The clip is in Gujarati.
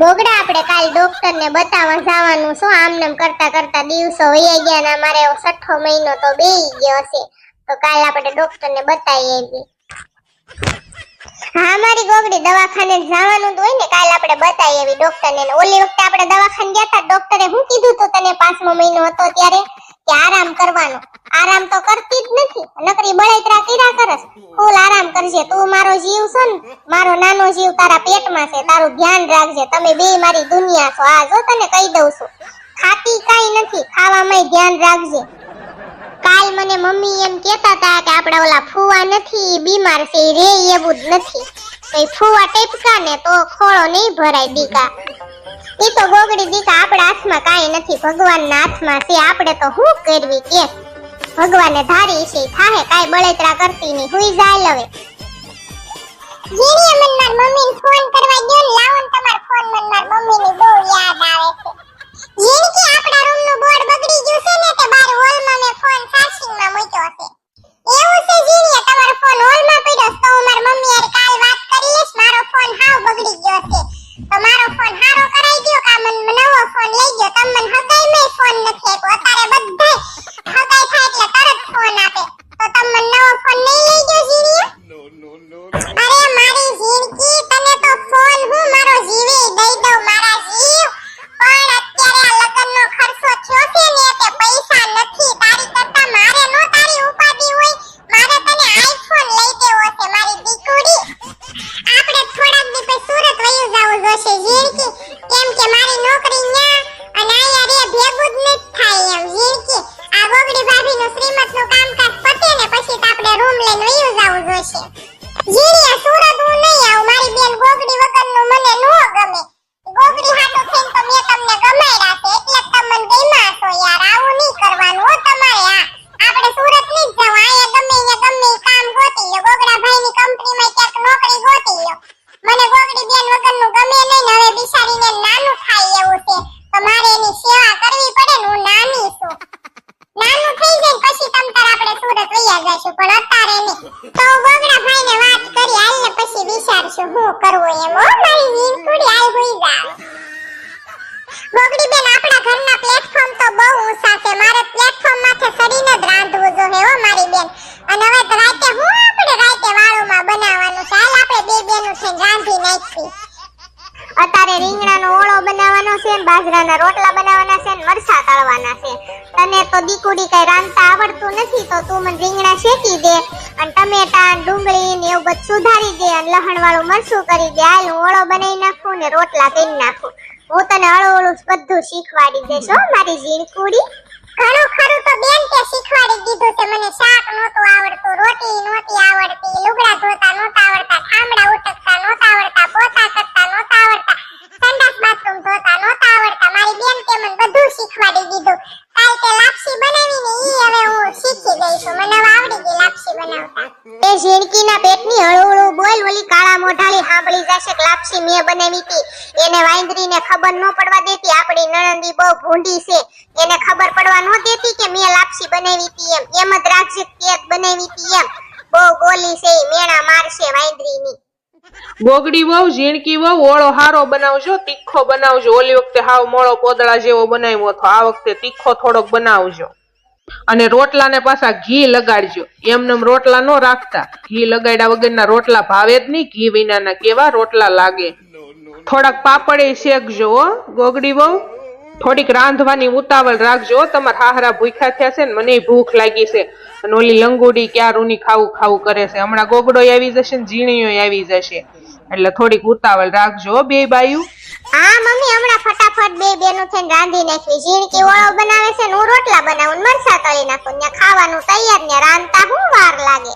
બોગડા આપણે કાલ ડોક્ટર ને બતાવવા જવાનું. શું આમનેમ કરતા કરતા દિવસો વહી ગયા ને અમારે છઠ્ઠો મહિનો તો બેહી ગયો હશે. તો કાલ આપણે ડોક્ટર ને બતાવી આવી હા, મારી ગોગડી દવાખાને જવાનું હોય ને, કાલ આપણે બતાવી આવી ડોક્ટર ને ઓલી વખતે આપણે દવાખાને ગયા હતા ડોક્ટરે હું કીધું તો તને પાંચમો મહિનો હતો ત્યારે? કે આરામ કરવાનો. આરામ તો કરતી જ નથી. નકરી બળતરા કર્યા કરસ. ફૂલ આરામ કરજે, તું જીવ છે ને, મારો નાનો જીવ તારા પેટમાં છે, તારું ધ્યાન રાખજે. તમે બે મારી દુનિયા છો. આ જો તને કહી દઉં છું, ખાતી કાઈ નથી ખાવામાં ધ્યાન રાખજે. કાલ મને મમ્મી એમ કહેતા હતા કે આપણા ઓલા ફુવા નથી બીમાર છે રે એવું જ નથી. તો ફુવા ટેપકા ને તો ખોળો નહીં ભરાય દીકા. એ તો ગોગડી દીકા આપણા હાથમાં કાંઈ નથી, ભગવાનના હાથમાં છે. આપણે તો શું કરવી કે? ભગવાને ધારી છે થાહે, કાંઈ બળતરા કરતી નહીં. હુઈ જાય હવે. જીણીએ મન માર મમ્મીને ફોન કરવા ગયો ને, લાવો તમાર ફોન મન માર મમ્મીની બહુ યાદ આવે છે. જીણી કે આપડા રૂમનું બોર્ડ બગડી ગયું છે ને, તે બાર હોલમાં મે ફોન ચાર્જિંગમાં મૂક્યો છે. એવું છે જીણીએ તમારો ફોન હોલમાં પડ્યો તો હું માર મમ્મી યાર કાલ વાત કરી લઈશ. મારો ફોન હાવ બગડી ગયો છે. તો મારો ફોન હારો કરાઈ ગયો કા મન નવો ફોન લઈ ગયો તમ મન હગાઈમાં ફોન નથી આપ્યો. અત્યારે બધાય હગાઈ થાય એટલે તરત ફોન આપે. તો તમ મન નવો ફોન નહીં જીણીયા તમારે. નોકરી ગોતી લો મને ગોગડી બેન વગરનું ગમે નહીં હવે બિચારીને નાનું થાય એવું છે. તો મારે એની સેવા કરવી પડે ને નાની છું નાનું થઈ જાય ને પછી તમ તાર આપણે જશું પણ અત્યારે નહીં. તો ગોગડા ભાઈને વાત કરી હાલ ને પછી વિચારશું હું કરવું એમ. હો, મારી વીરકુડી હાલ હોઈ જાવ. ગોગડી બેન આપણા ઘરના પ્લેટફોર્મ તો બહુ ઊંચા છે મારે પ્લેટફોર્મ માથે સરીને જ રાંધવું જોઈએ હો મારી બેન અને હવે તો રાતે હું આપણે રાતે વાળુમાં બનાવવાનું છે હાલ આપણે બે બેનું થઈને રાંધી નાખી અત્યારે રીંગણાનો ઓળો બનાવવાનો છે બાજરાના રોટલા બનાવવાના છે ને તળવાના છે. તને તો દીકુડી કઈ રાંધતા આવડતું નથી, તો તું મને રીંગણા શેકી દે અને ટમેટા ડુંગળી ને એવું બધું સુધારી દે અને લહણ વાળું મરસું કરી દે. હાલ ઓળો બનાવી નાખું ને રોટલા કરી નાખું. હું તને હળું હળું બધું શીખવાડી દઈશ હો, મારી ઝીણકુડી ઘણું ખરું તો બેન તે શીખવાડી દીધું છે, મને શાક નહોતું આવડતું, રોટી નહોતી આવડતી લુગડા ધોતા નહોતા આવડતા ઠામડા ઉટકતા નહોતા આવડતા પોતા કરતા નહોતા આવડતા સંડાસ બાથરૂમ ધોતા નહોતા આવડતા મારી બેન તે મને બધું શીખવાડી દીધું કાલ તે લાપસી બનાવીને ઈ હવે હું શીખી ગઈ છું મને હવે આવડી ગઈ લાપસી બનાવતા એ ઝીણકીના પેટની હળુહળુ બોલ ઓલી કાળા મોઢાળી સાંભળી જશે કે લાપસી મેં બનાવી હતી. એને વાંદરીને ખબર ન પડવા દેતી. આપણી નણંદી બહુ ભૂંડી છે. એને ખબર પડવા ન દેતી કે મેં લાપસી બનાવી હતી એમ. એમ જ રાખજે કે બનાવી હતી એમ. બહુ ગોલી છે મેણા મારશે વાંદરીની. ગોગડી વહુ, ઝીણકી વહુ, ઓળો હારો બનાવજો, તીખો બનાવજો. ઓલી વખતે હાવ મોળો પોદળા જેવો બનાવ્યો હતો. આ વખતે તીખો થોડોક બનાવજો. અને રોટલાને પાછા ઘી લગાડજો. એમને રોટલા ન રાખતા. ઘી લગાડ્યા વગરના રોટલા ભાવે જ નહીં, ઘી વિનાના કેવા રોટલા લાગે. થોડાક પાપડે શેકજો ગોગડી બહુ. થોડીક રાંધવાની ઉતાવળ રાખજો તમારા હાહરા ભૂખ્યા થયા છે ને મને ભૂખ લાગી છે. અને ઓલી લંગોડી ક્યારુની ખાવું ખાવું કરે છે. હમણાં ગોગડો આવી જશે ને ઝીણીઓ આવી જશે. એટલે થોડીક ઉતાવળ રાખજો બે બાયુ આ મમ્મી હમણાં બેનું થઈને રાંધી નાખવી. ઝીણકી ઓળો બનાવે છે હું રોટલા બનાવું ને મરસા તળી નાખું. ને ખાવાનું તૈયાર ને રાંધતા હું વાર લાગે.